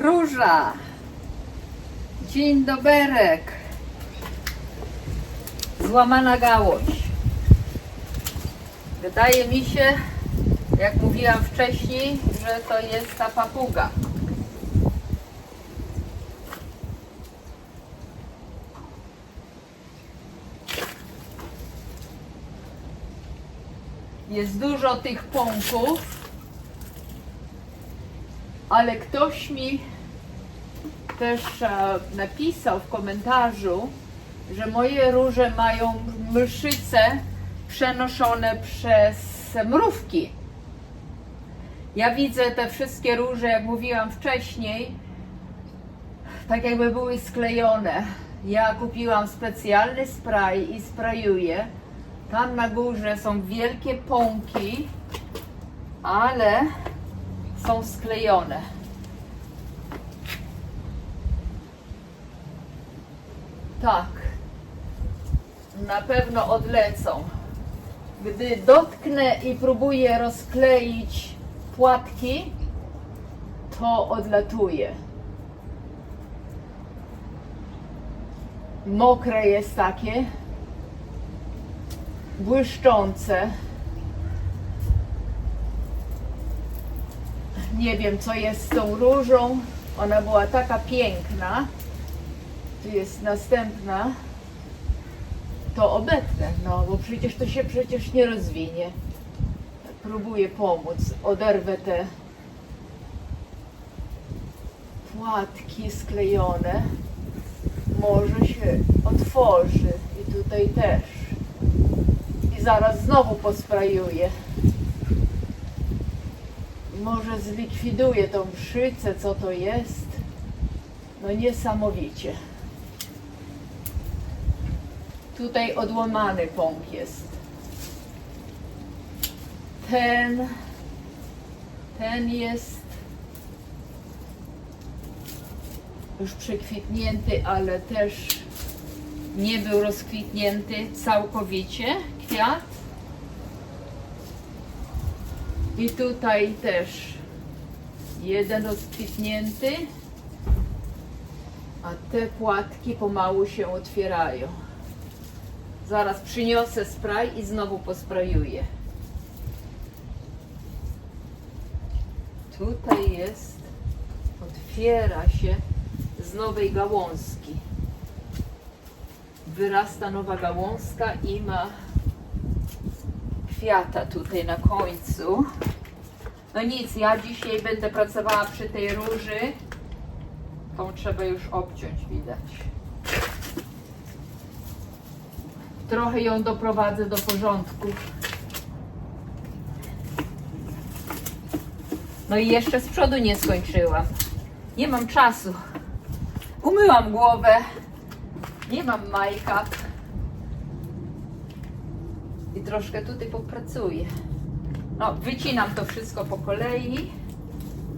Róża. Dzień doberek. Złamana gałąź. Wydaje mi się, jak mówiłam wcześniej, że to jest ta papuga. Jest dużo tych pąków, ale ktoś mi też e, napisał w komentarzu, że moje róże mają mszyce przenoszone przez mrówki. Ja widzę te wszystkie róże, jak mówiłam wcześniej, tak jakby były sklejone. Ja kupiłam specjalny spray i sprayuję. Tam na górze są wielkie pąki, ale są sklejone. Tak. Na pewno odlecą. Gdy dotknę i próbuję rozkleić płatki, to odlatuje. Mokre jest takie, błyszczące. Nie wiem, co jest z tą różą. Ona była taka piękna. Tu jest następna. To obetnę, no bo przecież to się przecież nie rozwinie. Próbuję pomóc. Oderwę te płatki sklejone. Może się otworzy. I tutaj też. I zaraz znowu posprajuję. Może zlikwiduję tą mszycę, co to jest. No niesamowicie. Tutaj odłamany pąk jest. Ten, ten jest już przekwitnięty, ale też nie był rozkwitnięty całkowicie kwiat. I tutaj też jeden rozkwitnięty, a te płatki pomału się otwierają. Zaraz przyniosę spray i znowu posprayuję. Tutaj jest, otwiera się z nowej gałązki. Wyrasta nowa gałązka i ma kwiata tutaj na końcu. No nic, ja dzisiaj będę pracowała przy tej róży. Tą trzeba już obciąć, widać. Trochę ją doprowadzę do porządku. No i jeszcze z przodu nie skończyłam. Nie mam czasu. Umyłam głowę. Nie mam make-up. Troszkę tutaj popracuję. No, wycinam to wszystko po kolei.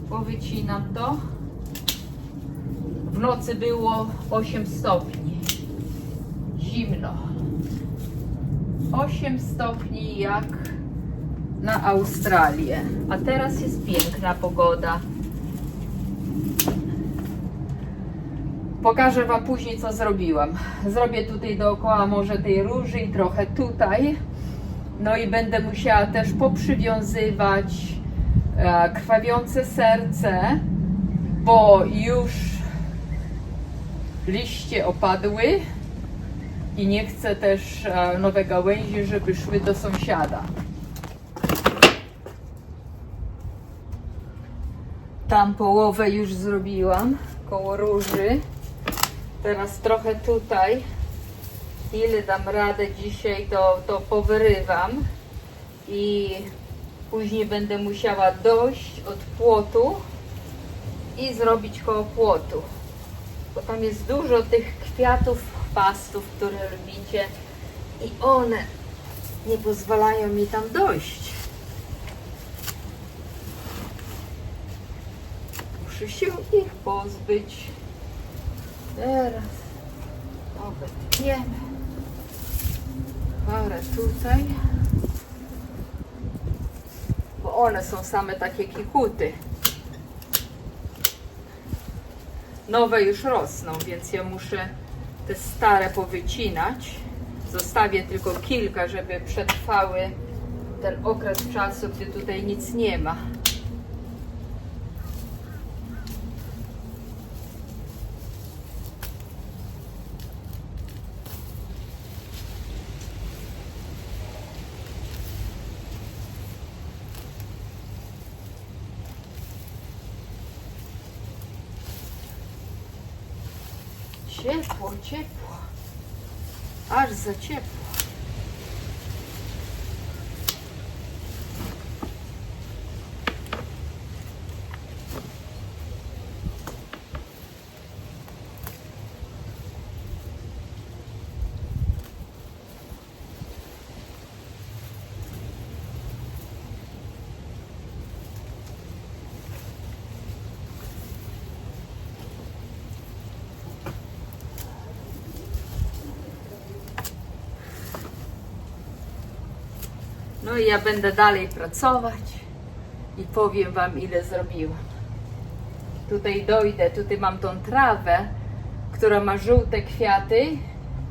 Powycinam to. W nocy było 8 stopni. Zimno. 8 stopni jak na Australię. A teraz jest piękna pogoda. Pokażę Wam później, co zrobiłam. Zrobię tutaj dookoła może tej róży i trochę tutaj. No i będę musiała też poprzywiązywać e, krwawiące serce, bo już liście opadły i nie chcę też e, nowe gałęzi, żeby szły do sąsiada. Tam połowę już zrobiłam koło róży. Teraz trochę tutaj. Ile dam radę dzisiaj, to, to powyrywam. I później będę musiała dojść od płotu i zrobić koło płotu. Bo tam jest dużo tych kwiatów, chwastów, które lubicie. I one nie pozwalają mi tam dojść. Muszę się ich pozbyć. Teraz obetniemy. Parę tutaj. Bo one są same takie kikuty. nowe już rosną, więc ja muszę te stare powycinać. Zostawię tylko kilka, żeby przetrwały ten okres czasu, gdy tutaj nic nie ma. No ja będę dalej pracować i powiem Wam, ile zrobiłam. Tutaj dojdę, tutaj mam tą trawę, która ma żółte kwiaty.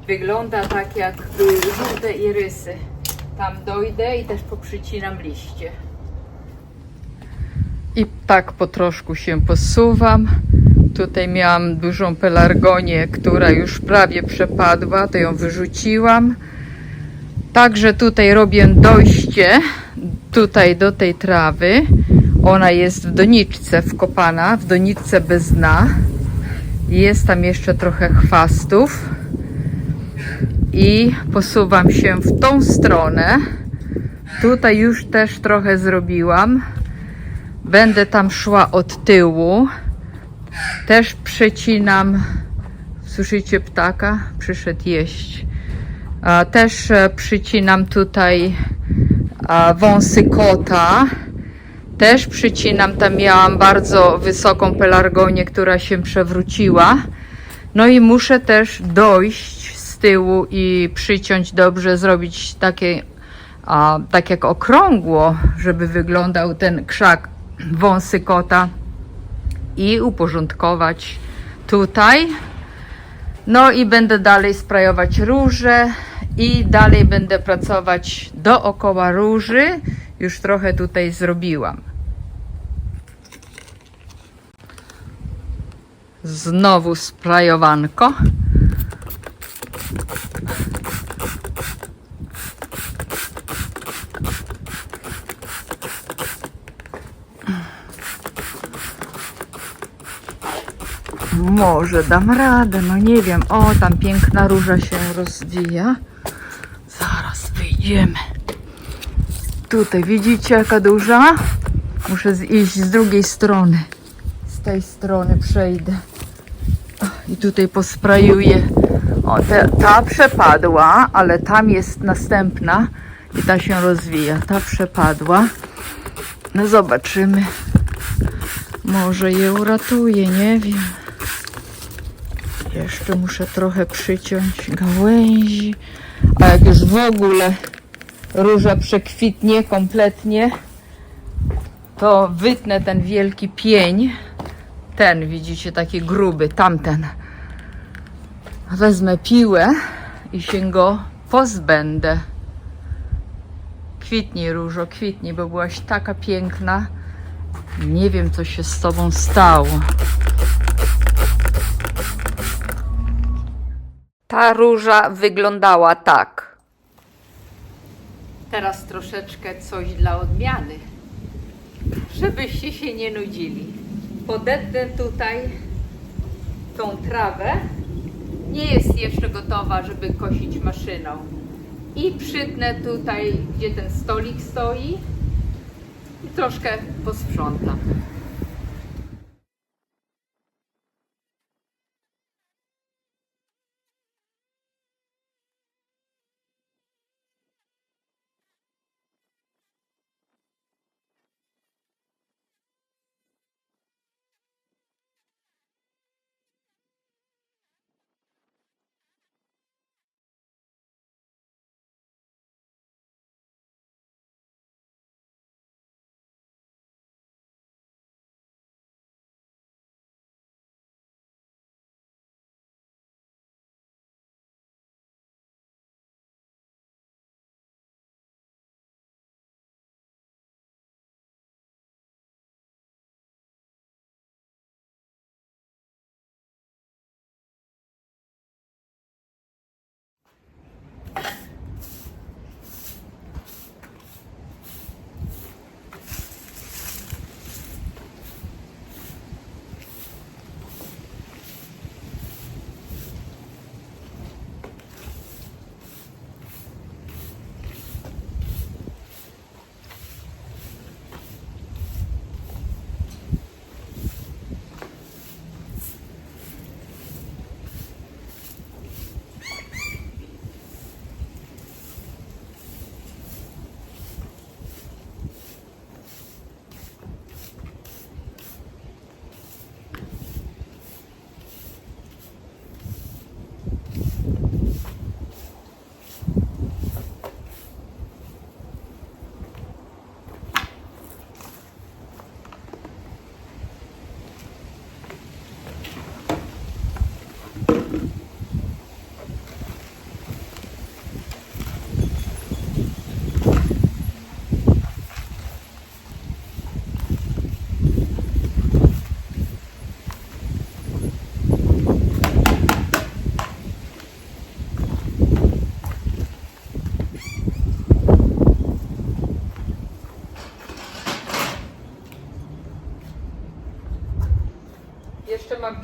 Wygląda tak jak y, żółte irysy. Tam dojdę i też poprzycinam liście. I tak po troszku się posuwam. Tutaj miałam dużą pelargonię, która już prawie przepadła, to ją wyrzuciłam. Także tutaj robię dojście tutaj do tej trawy. Ona jest w doniczce wkopana, w doniczce bez dna. Jest tam jeszcze trochę chwastów. I posuwam się w tą stronę. Tutaj już też trochę zrobiłam. Będę tam szła od tyłu. Też przecinam. Słyszycie ptaka? Przyszedł jeść. Też e, przycinam tutaj wąsy kota. Też przycinam, tam miałam bardzo wysoką pelargonię, która się przewróciła. No i muszę też dojść z tyłu i przyciąć dobrze, zrobić takie, a, tak jak okrągło, żeby wyglądał ten krzak wąsy kota i uporządkować tutaj. No i będę dalej sprayować róże i dalej będę pracować dookoła róży. Już trochę tutaj zrobiłam. Znowu sprayowanko. Może dam radę, no nie wiem. O, tam piękna róża się rozwija. Wyjdziemy. Tutaj widzicie jaka duża? Muszę iść z drugiej strony. Z tej strony przejdę. I tutaj posprajuję. O, ta przepadła, ale tam jest następna i ta się rozwija. Ta przepadła. No zobaczymy. Może je uratuje, nie wiem. Jeszcze muszę trochę przyciąć gałęzi. A jak już w ogóle róża przekwitnie kompletnie, to wytnę ten wielki pień. Ten, widzicie, taki gruby, tamten. Wezmę piłę i się go pozbędę. Kwitnij, różo, kwitnij, bo byłaś taka piękna. Nie wiem, co się z tobą stało. Ta róża wyglądała tak. Teraz troszeczkę coś dla odmiany, żebyście się nie nudzili. Podetnę tutaj tą trawę. Nie jest jeszcze gotowa, żeby kosić maszyną. I przytnę tutaj, gdzie ten stolik stoi i troszkę posprzątam.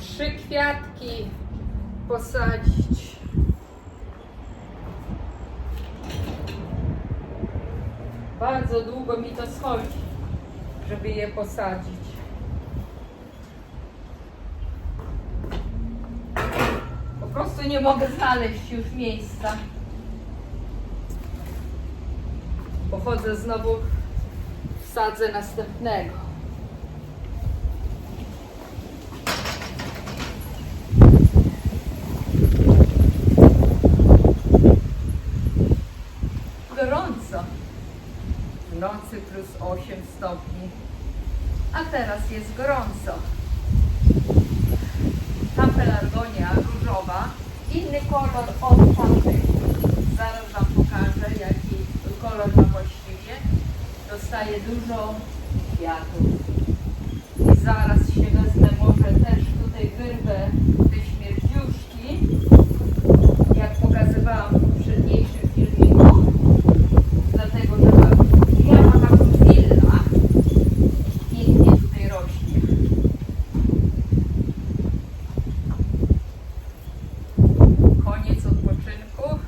Trzy kwiatki posadzić. Bardzo długo mi to schodzi, żeby je posadzić. Po prostu nie mogę znaleźć już miejsca. Pochodzę znowu, wsadzę następnego. Gorąco. W nocy plus 8 stopni. A teraz jest gorąco. Ta pelargonia różowa, inny kolor od tamtej. Zaraz Wam pokażę, jaki kolor ma właściwie. Dostaje dużo kwiatów. I zaraz się wezmę, może też tutaj wyrwę te śmierdziuszki, jak pokazywałam w poprzedniejszym filmiku. Dlatego, że ja mam taką willę, pięknie tutaj rośnie. Koniec odpoczynku.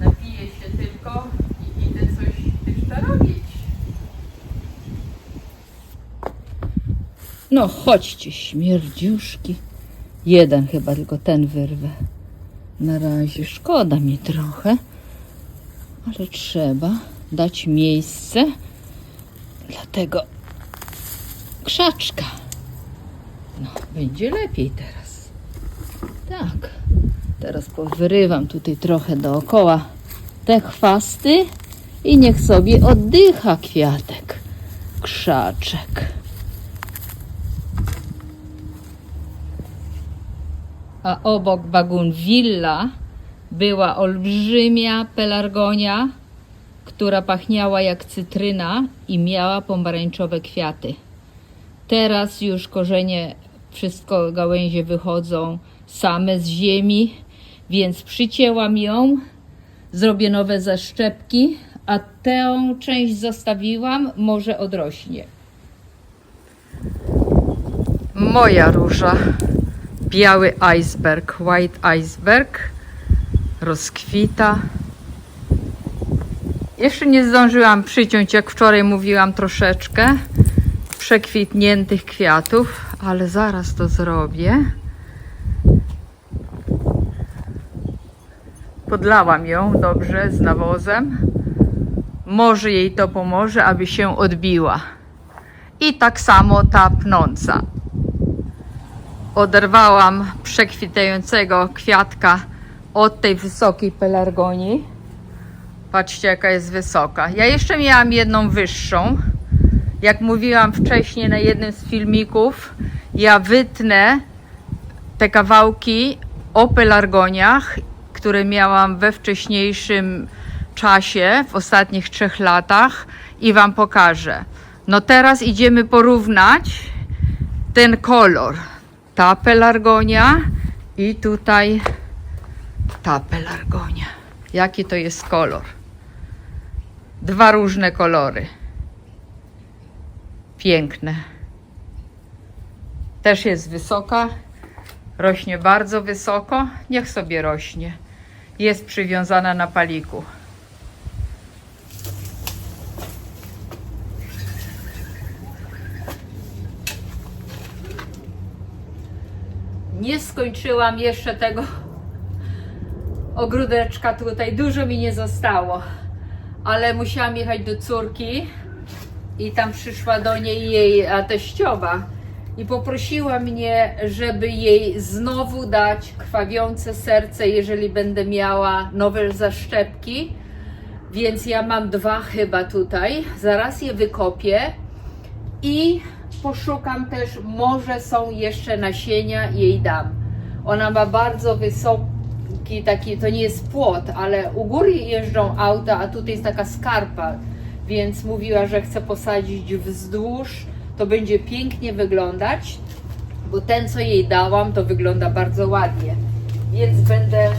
Napiję się tylko i idę coś jeszcze robić. No chodźcie, śmierdziuszki. Jeden chyba, tylko ten wyrwę. Na razie szkoda mi trochę, ale trzeba dać miejsce dla tego krzaczka. No, będzie lepiej teraz. Tak. Teraz powyrywam tutaj trochę dookoła te chwasty i niech sobie oddycha kwiatek. Krzaczek. A obok Bagunwilla była olbrzymia pelargonia, która pachniała jak cytryna i miała pomarańczowe kwiaty. Teraz już korzenie, wszystko gałęzie wychodzą same z ziemi, więc przycięłam ją, zrobię nowe zaszczepki, a tę część zostawiłam, może odrośnie. Moja róża, biały iceberg, white iceberg, rozkwita. Jeszcze nie zdążyłam przyciąć, jak wczoraj mówiłam, troszeczkę przekwitniętych kwiatów, ale zaraz to zrobię. Podlałam ją dobrze z nawozem. Może jej to pomoże, aby się odbiła. I tak samo ta pnąca. Oderwałam przekwitającego kwiatka od tej wysokiej pelargonii. Patrzcie, jaka jest wysoka. Ja jeszcze miałam jedną wyższą. Jak mówiłam wcześniej na jednym z filmików, ja wytnę te kawałki o pelargoniach, które miałam we wcześniejszym czasie, w ostatnich trzech latach i Wam pokażę. No teraz idziemy porównać ten kolor. Ta pelargonia i tutaj ta pelargonia. Jaki to jest kolor? Dwa różne kolory. Piękne. Też jest wysoka. Rośnie bardzo wysoko. Niech sobie rośnie. Jest przywiązana na paliku. Nie skończyłam jeszcze tego ogródeczka tutaj. Dużo mi nie zostało, ale musiałam jechać do córki i tam przyszła do niej jej teściowa i poprosiła mnie, żeby jej znowu dać krwawiące serce, jeżeli będę miała nowe zaszczepki. Więc ja mam dwa chyba tutaj. Zaraz je wykopię i poszukam też, może są jeszcze nasienia, jej dam. Ona ma bardzo wysoki taki, to nie jest płot, ale u góry jeżdżą auta, a tutaj jest taka skarpa, więc mówiła, że chce posadzić wzdłuż, to będzie pięknie wyglądać, bo ten, co jej dałam, to wygląda bardzo ładnie. Więc będę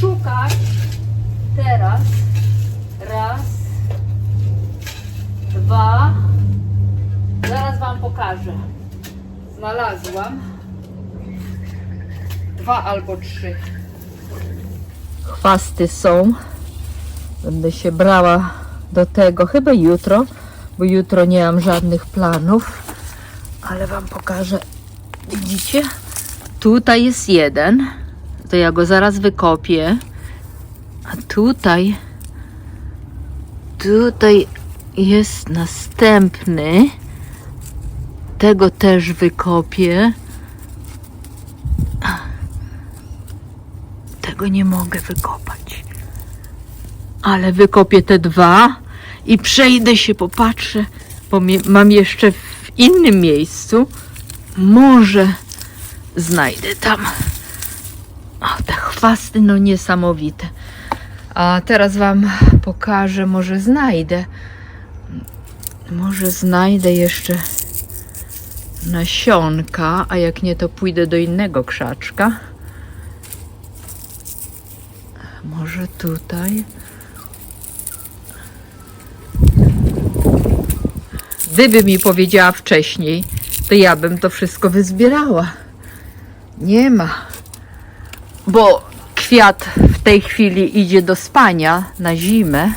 szukać teraz raz, dwa, zaraz Wam pokażę. znalazłam. Dwa albo trzy. Chwasty są. Będę się brała do tego chyba jutro, bo jutro nie mam żadnych planów. Ale Wam pokażę. Widzicie? Tutaj jest jeden. To ja go zaraz wykopię. A tutaj, tutaj jest następny. Tego też wykopię. Tego nie mogę wykopać. Ale wykopię te dwa i przejdę się, popatrzę, bo mam jeszcze w innym miejscu. Może znajdę tam. O, te chwasty, no niesamowite. A teraz Wam pokażę, może znajdę. Może znajdę jeszcze nasionka, a jak nie, to pójdę do innego krzaczka. Może tutaj. Gdyby mi powiedziała wcześniej, to ja bym to wszystko wyzbierała. Nie ma. Bo kwiat w tej chwili idzie do spania na zimę.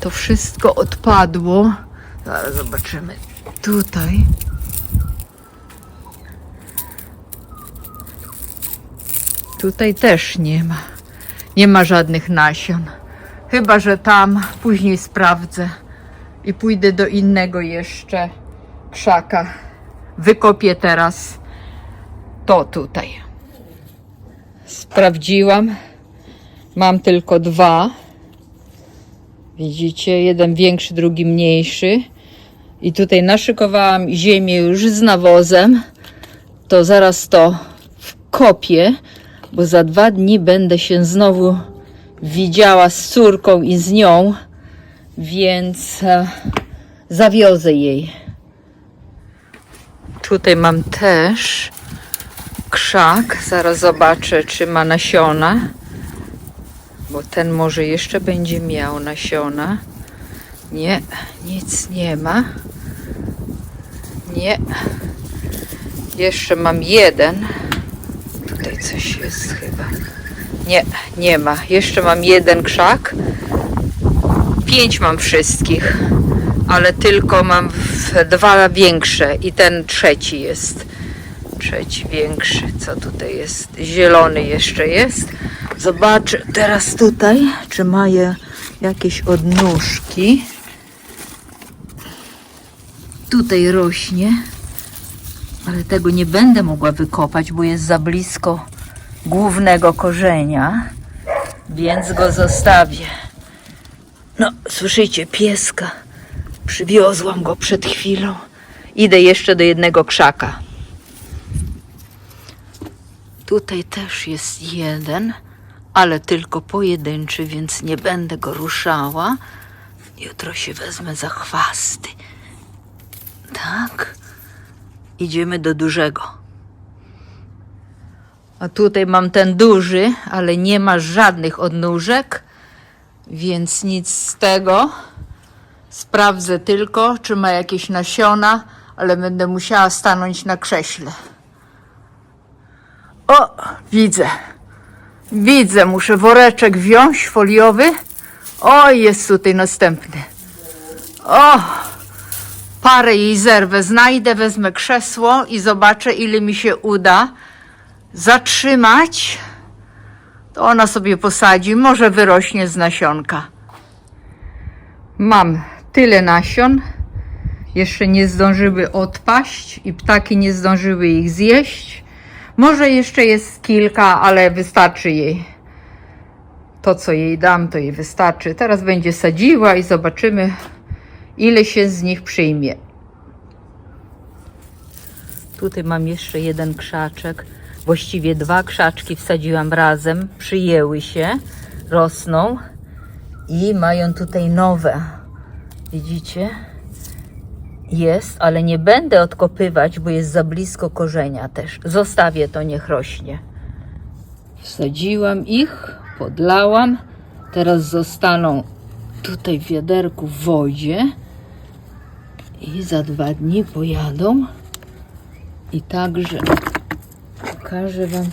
To wszystko odpadło. Zaraz zobaczymy tutaj. Tutaj też nie ma. Nie ma żadnych nasion. Chyba, że tam później sprawdzę i pójdę do innego jeszcze krzaka. Wykopię teraz to tutaj. Sprawdziłam. Mam tylko dwa. Widzicie, jeden większy, drugi mniejszy. I tutaj naszykowałam ziemię już z nawozem. To zaraz to wkopię, bo za dwa dni będę się znowu widziała z córką i z nią, więc e, zawiozę jej. Tutaj mam też krzak. Zaraz zobaczę, czy ma nasiona. Bo ten może jeszcze będzie miał nasiona. Nie, nic nie ma. Nie. Jeszcze mam jeden. Tutaj coś jest chyba. Nie, nie ma. Jeszcze mam jeden krzak. Pięć mam wszystkich, ale tylko mam dwa większe i ten trzeci jest. Trzeci większy. Co tutaj jest? Zielony jeszcze jest. Zobaczę teraz tutaj, czy mają jakieś odnóżki. Tutaj rośnie, ale tego nie będę mogła wykopać, bo jest za blisko głównego korzenia, więc go zostawię. No, słyszycie, pieska. Przywiozłam go przed chwilą. Idę jeszcze do jednego krzaka. Tutaj też jest jeden, ale tylko pojedynczy, więc nie będę go ruszała. Jutro się wezmę za chwasty. Tak. Idziemy do dużego. A tutaj mam ten duży, ale nie ma żadnych odnóżek, więc nic z tego. Sprawdzę tylko, czy ma jakieś nasiona, ale będę musiała stanąć na krześle. O, widzę. Widzę, muszę woreczek wziąć foliowy. O, jest tutaj następny. O, parę jej zerwę, znajdę, wezmę krzesło i zobaczę, ile mi się uda zatrzymać. To ona sobie posadzi, może wyrośnie z nasionka. Mam tyle nasion. Jeszcze nie zdążyły odpaść i ptaki nie zdążyły ich zjeść. Może jeszcze jest kilka, ale wystarczy jej. To, co jej dam, to jej wystarczy. Teraz będzie sadziła i zobaczymy, ile się z nich przyjmie. Tutaj mam jeszcze jeden krzaczek. Właściwie dwa krzaczki wsadziłam razem. Przyjęły się, rosną i mają tutaj nowe. Widzicie? Jest, ale nie będę odkopywać, bo jest za blisko korzenia też. Zostawię to, niech rośnie. Wsadziłam ich, podlałam. Teraz zostaną tutaj w wiaderku w wodzie. I za dwa dni pojadą I także pokażę Wam.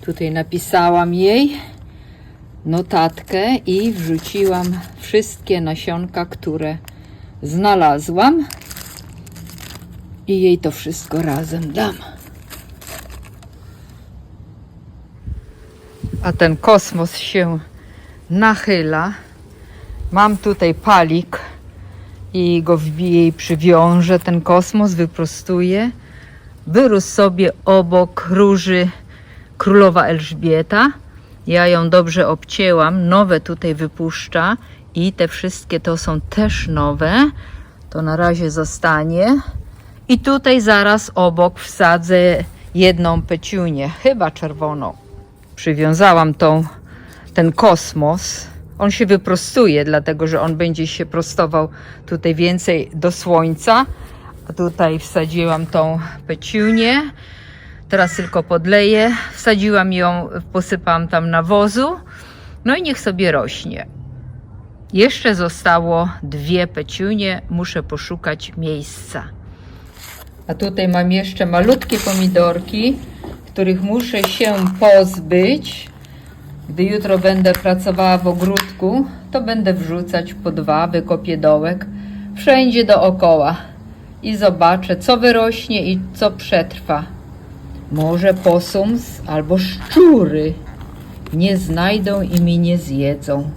Tutaj napisałam jej notatkę i wrzuciłam wszystkie nasionka, które znalazłam. I jej to wszystko razem dam. A ten kosmos się nachyla. Mam tutaj palik i go wbiję i przywiążę. Ten kosmos wyprostuję. Wyrósł sobie obok róży królowa Elżbieta. Ja ją dobrze obcięłam, nowe tutaj wypuszcza i te wszystkie to są też nowe. To na razie zostanie. I tutaj zaraz obok wsadzę jedną peciunię, chyba czerwoną. Przywiązałam tą, ten kosmos. On się wyprostuje, dlatego że on będzie się prostował tutaj więcej do słońca. Tutaj wsadziłam tą peciunię. Teraz tylko podleję. Wsadziłam ją, posypałam tam nawozu. No i niech sobie rośnie. Jeszcze zostało dwie peciunie. Muszę poszukać miejsca. A tutaj mam jeszcze malutkie pomidorki, których muszę się pozbyć. Gdy jutro będę pracowała w ogródku, to będę wrzucać po dwa, wykopię dołek, wszędzie dookoła i zobaczę, co wyrośnie i co przetrwa. Może posums albo szczury nie znajdą i mi nie zjedzą.